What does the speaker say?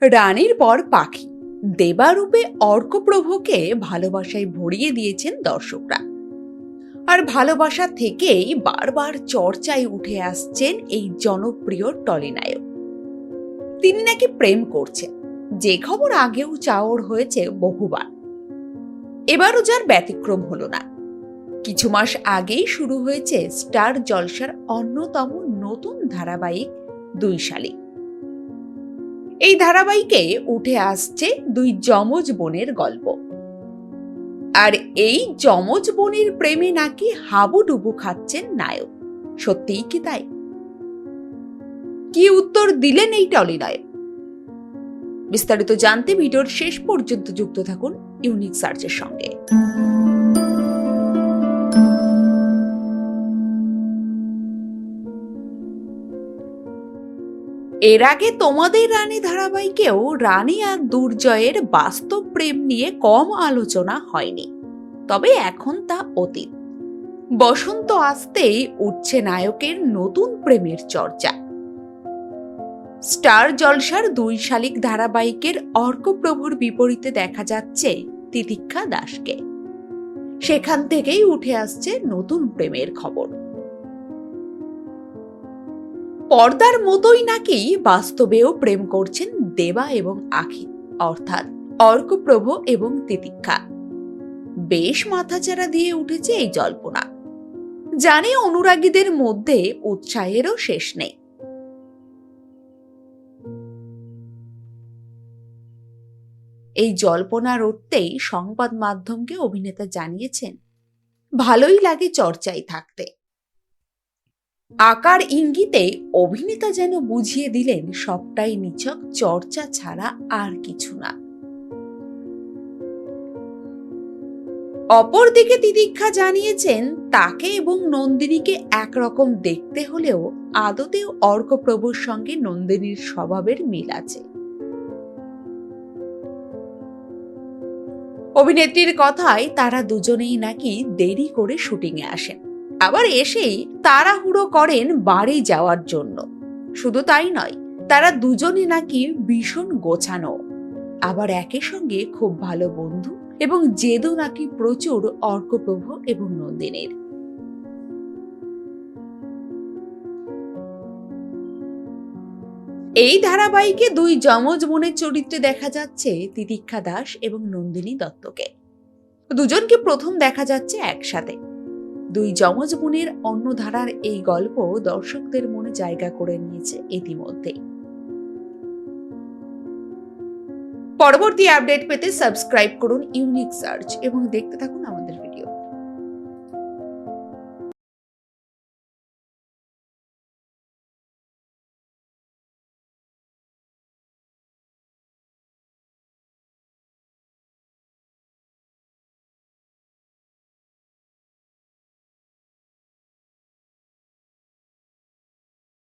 রানীর পর পাখি। দেবারূপে অর্কপ্রভকে ভালোবাসায় ভরিয়ে দিয়েছেন দর্শকরা। আর ভালোবাসা থেকেই বারবার চর্চায় উঠে আসছেন এই জনপ্রিয় টলিনায়ক। তিনি নাকি প্রেম করছেন। যে খবর আগেও চাওর হয়েছে বহুবার। এবারও যার ব্যতিক্রম হলো না। কিছু মাস আগেই শুরু হয়েছে স্টার জলসার অন্যতম নতুন ধারাবাহিক দুই শালিক। এই ধারাবাহিকে উঠে আসছে দুই যমজ বোনের গল্প। আর এই যমজ বোনের প্রেমে নাকি হাবুডুবু খাচ্ছেন নায়ক। সত্যিই কি তাই? কি উত্তর দিলেন এই টলিনায়ক বিস্তারিত জানতে ভিডিওর শেষ পর্যন্ত যুক্ত থাকুন ইউনিক সার্চের সঙ্গে। এর আগে তোমাদের রানী ধারাবাহিকেও রানী আর দুর্জয়ের বাস্তব প্রেম নিয়ে কম আলোচনা হয়নি। তবে এখন তা অতীত। বসন্ত আসতেই উঠছে নায়কের নতুন প্রেমের চর্চা। স্টার জলসার দুই শালিক ধারাবাহিকের অর্কপ্রভুর বিপরীতে দেখা যাচ্ছে তিতিক্ষা দাসকে। সেখান থেকেই উঠে আসছে নতুন প্রেমের খবর। পর্দার মতোই নাকি বাস্তবেও প্রেম করছেন দেবা এবং আখি, অর্থাৎ অর্কপ্রভ এবং তিতিক্ষা। বেশ মাথাচাড়া দিয়ে উঠেছে এই জল্পনা। জানে অনুরাগীদের মধ্যে উৎসাহেরও শেষ নেই। এই জল্পনা রটতেই সংবাদ মাধ্যমকে অভিনেতা জানিয়েছেন, ভালোই লাগে চর্চায় থাকতে। আকার ইঙ্গিতে অভিনেতা যেন বুঝিয়ে দিলেন, সবটাই নিচক, চর্চা ছাড়া আর কিছু না। অপরদিকে তিতিক্ষা জানিয়েছেন, তাকে এবং নন্দিনীকে একরকম দেখতে হলেও আদতেও অর্কপ্রভুর সঙ্গে নন্দিনীর স্বভাবের মিল আছে। অভিনেত্রীর কথায় তারা দুজনেই নাকি দেরি করে শুটিংয়ে আসেন। আবার এসেই তাড়াহুড়ো করেন বাড়ি যাওয়ার জন্য। শুধু তাই নয়, তারা দুজনে নাকি ভীষণ গোছানো। আবার একই সঙ্গে খুব ভালো বন্ধু এবং জেদও নাকি প্রচুর অর্কপ্রভ এবং নন্দিনীর। এই ধারাবাহিকে দুই যমজ বোনের চরিত্রে দেখা যাচ্ছে তিতিক্ষা দাস এবং নন্দিনী দত্তকে। দুজনকে প্রথম দেখা যাচ্ছে একসাথে। দুই যমজ বোনের অন্য ধারার এই গল্প দর্শকদের মনে জায়গা করে নিয়েছে ইতিমধ্যেই পরবর্তী আপডেট পেতে সাবস্ক্রাইব করুন ইউনিক সার্চ এবং দেখতে থাকুন আমাদের